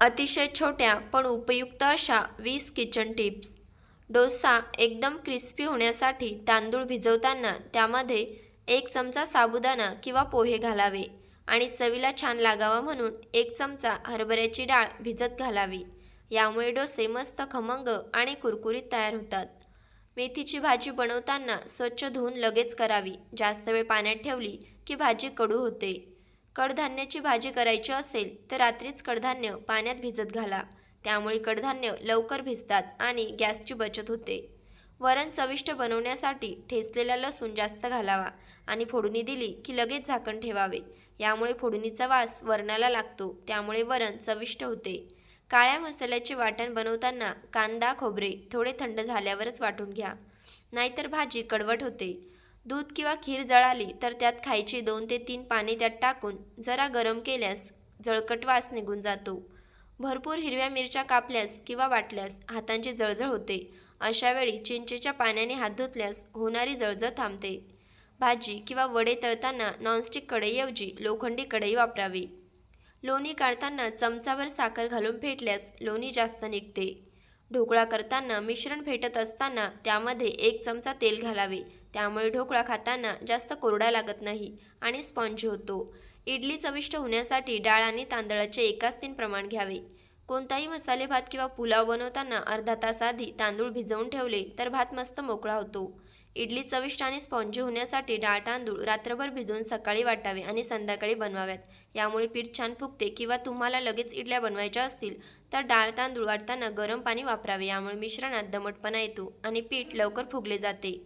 अतिशय छोट्या पण उपयुक्त अशा वीस किचन टिप्स. डोसा एकदम क्रिस्पी होण्यासाठी तांदूळ भिजवताना त्यामध्ये एक चमचा साबुदाणा किंवा पोहे घालावे आणि चवीला छान लागावा म्हणून एक चमचा हरभऱ्याची डाळ भिजत घालावी. यामुळे डोसे मस्त खमंग आणि कुरकुरीत तयार होतात. मेथीची भाजी बनवताना स्वच्छ धुवून लगेच करावी. जास्त वेळ पाण्यात ठेवली की भाजी कडू होते. कडधान्याची भाजी करायची असेल तर रात्रीच कडधान्य पाण्यात भिजत घाला. त्यामुळे कडधान्य लवकर भिजतात आणि गॅसची बचत होते. वरण चविष्ट बनवण्यासाठी ठेचलेला लसूण जास्त घालावा आणि फोडणी दिली की लगेच झाकण ठेवावे. यामुळे फोडणीचा वास वरणाला लागतो त्यामुळे वरण चविष्ट होते. काळ्या मसाल्याचे वाटण बनवताना कांदा खोबरे थोडे थंड झाल्यावरच वाटून घ्या. नाहीतर भाजी कडवट होते. दूध किंवा खीर जळाली तर त्यात खायची दोन ते तीन पाने त्यात टाकून जरा गरम केल्यास जळकट वास निघून जातो. भरपूर हिरव्या मिरच्या कापल्यास किंवा वाटल्यास हातांची जळजळ होते. अशावेळी चिंचेच्या पाण्याने हात धुतल्यास होणारी जळजळ थांबते. भाजी किंवा वडे तळताना नॉनस्टिक कढईऐवजी लोखंडी कढई वापरावी. लोणी काढताना चमचावर साखर घालून फेटल्यास लोणी जास्त निघते. ढोकळा करताना मिश्रण फेटत असताना त्यामध्ये एक चमचा तेल घालावे. त्यामुळे ढोकळा खाताना जास्त कोरडा लागत नाही आणि स्पंज होतो. इडली चविष्ट होण्यासाठी डाळ आणि तांदळाचे एकाच तीन प्रमाण घ्यावे. कोणताही मसाले भात किंवा पुलाव बनवताना अर्धा तास आधी तांदूळ भिजवून ठेवले तर भात मस्त मोकळा होतो. इडली चविष्ट आणि स्पॉन्जी होण्यासाठी डाळ तांदूळ रात्रभर भिजवून सकाळी वाटावे आणि संध्याकाळी बनवाव्यात. यामुळे पीठ छान फुगते किंवा तुम्हाला लगेच इडल्या बनवायच्या असतील तर डाळ तांदूळ वाटताना गरम पाणी वापरावे. यामुळे मिश्रणात दमटपणा येतो आणि पीठ लवकर फुगले जाते.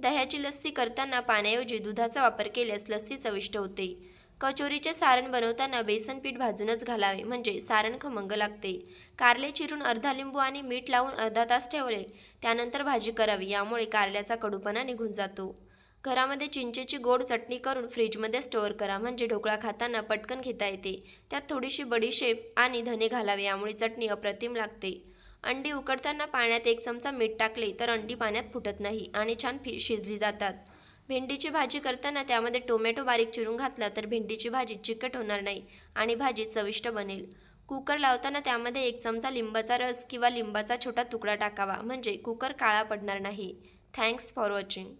दह्याची लस्सी करताना पाण्याऐवजी दुधाचा वापर केल्यास लस्सी चविष्ट होते. कचोरीचे सारण बनवताना बेसन पीठ भाजूनच घालावे म्हणजे सारण खमंग लागते. कारले चिरून अर्धा लिंबू आणि मीठ लावून अर्धा तास ठेवले. त्यानंतर भाजी करावी यामुळे कारल्याचा कडूपणा निघून जातो. घरामध्ये चिंचेची गोड चटणी करून फ्रीजमध्ये स्टोअर करा म्हणजे ढोकळा खाताना पटकन घेता येते. त्यात थोडीशी बडीशेप आणि धने घालावे यामुळे चटणी अप्रतिम लागते. अंडी उकडताना पाण्यात एक चमचा मीठ टाकले तर अंडी पाण्यात फुटत नाही आणि छान फि शिजली जातात. भेंडीची भाजी करताना त्यामध्ये टोमॅटो बारीक चिरून घातला तर भेंडीची भाजी चिकट होणार नाही आणि भाजी चविष्ट बनेल. कुकर लावताना त्यामध्ये एक चमचा लिंबाचा रस किंवा लिंबाचा छोटा तुकडा टाकावा म्हणजे कुकर काळा पडणार नाही. Thanks for watching.